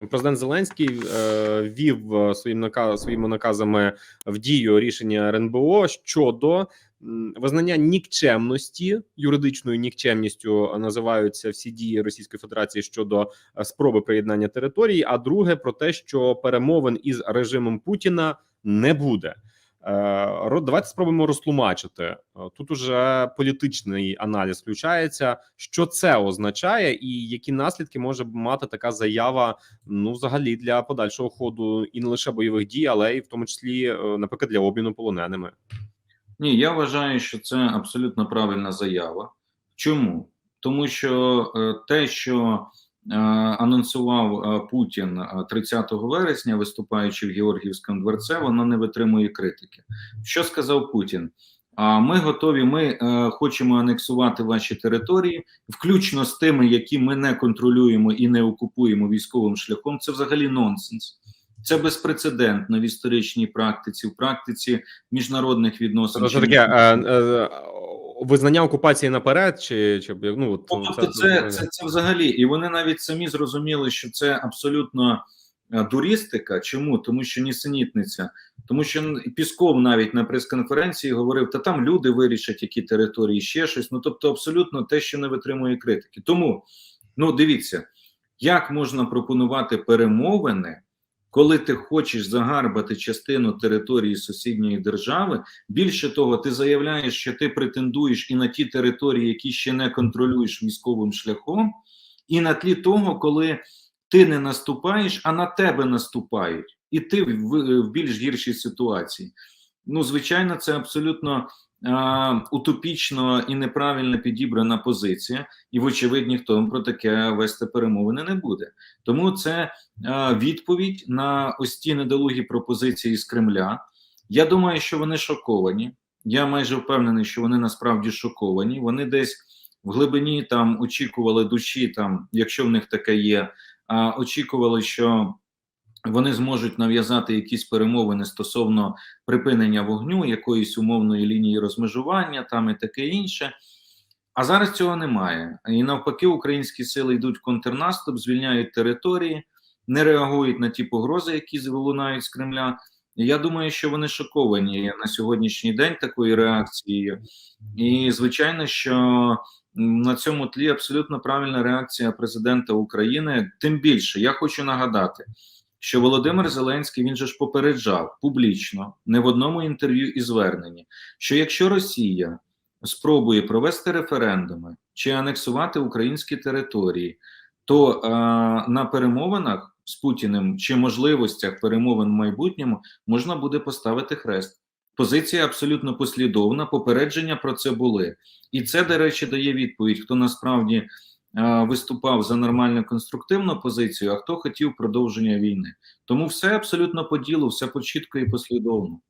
Президент Зеленський е, ввів е, своїм наказ, своїми наказами в дію рішення РНБО щодо визнання нікчемності юридичною нікчемністю називаються всі дії Російської Федерації щодо е, спроби приєднання території. А друге про те, що перемовин із режимом Путіна не буде. Е, Давайте спробуємо розтлумачити. Е, Тут уже політичний аналіз включається. Що це означає, і які наслідки може мати така заява ну взагалі для подальшого ходу і не лише бойових дій, але й в тому числі, е, наприклад, для обміну полоненими. Ні, я вважаю, що це абсолютно правильна заява. Чому? Тому що те, що анонсував е, Путін е, 30 вересня, виступаючи в Георгіївському дворце, воно не витримує критики. Що сказав Путін? А ми готові, ми е, хочемо анексувати ваші території, включно з тими, які ми не контролюємо і не окупуємо військовим шляхом. Це взагалі нонсенс. Це безпрецедентно в історичній практиці, в практиці міжнародних відносин. Тобто таке е, е, визнання окупації наперед, чи чи ну от, Тобто, це, це, це взагалі, і вони навіть самі зрозуміли, що це абсолютно е, дурістика. Чому? Тому що нісенітниця. Тому що Пісков навіть на прес-конференції говорив: та там люди вирішать, які території, ще щось. Ну тобто, абсолютно те, що не витримує критики. Тому ну дивіться, як можна пропонувати перемовини. Коли ти хочеш загарбати частину території сусідньої держави, більше того, ти заявляєш, що ти претендуєш і на ті території, які ще не контролюєш військовим шляхом, і на тлі того, коли ти не наступаєш, а на тебе наступають, і ти в, більш гіршій ситуації. Ну, звичайно, це абсолютно утопічно і неправильно підібрана позиція, і, вочевидь, ніхто про таке вести перемовини не буде. Тому це відповідь на ось ті недолугі пропозиції з Кремля. Я думаю, що вони шоковані. Я майже впевнений, що вони насправді шоковані. Вони десь в глибині там очікували душі, там, якщо в них таке є, очікували, що вони зможуть нав'язати якісь перемовини стосовно припинення вогню, якоїсь умовної лінії розмежування, там і таке інше. А зараз цього немає. І навпаки, українські сили йдуть в контрнаступ, звільняють території, не реагують на ті погрози, які лунають з Кремля. Я думаю, що вони шоковані на сьогоднішній день такою реакцією. І звичайно, що на цьому тлі абсолютно правильна реакція президента України. Тим більше я хочу нагадати, що Володимир Зеленський він же ж попереджав публічно, не в одному інтерв'ю і зверненні, що якщо Росія спробує провести референдуми чи анексувати українські території, то е, на перемовинах з Путіним чи можливостях перемовин в майбутньому можна буде поставити хрест. Позиція абсолютно послідовна. Попередження про це були, і це, до речі, дає відповідь, хто насправді виступав за нормальну конструктивну позицію, а хто хотів продовження війни. Тому все абсолютно по ділу, все по чітко і послідовно.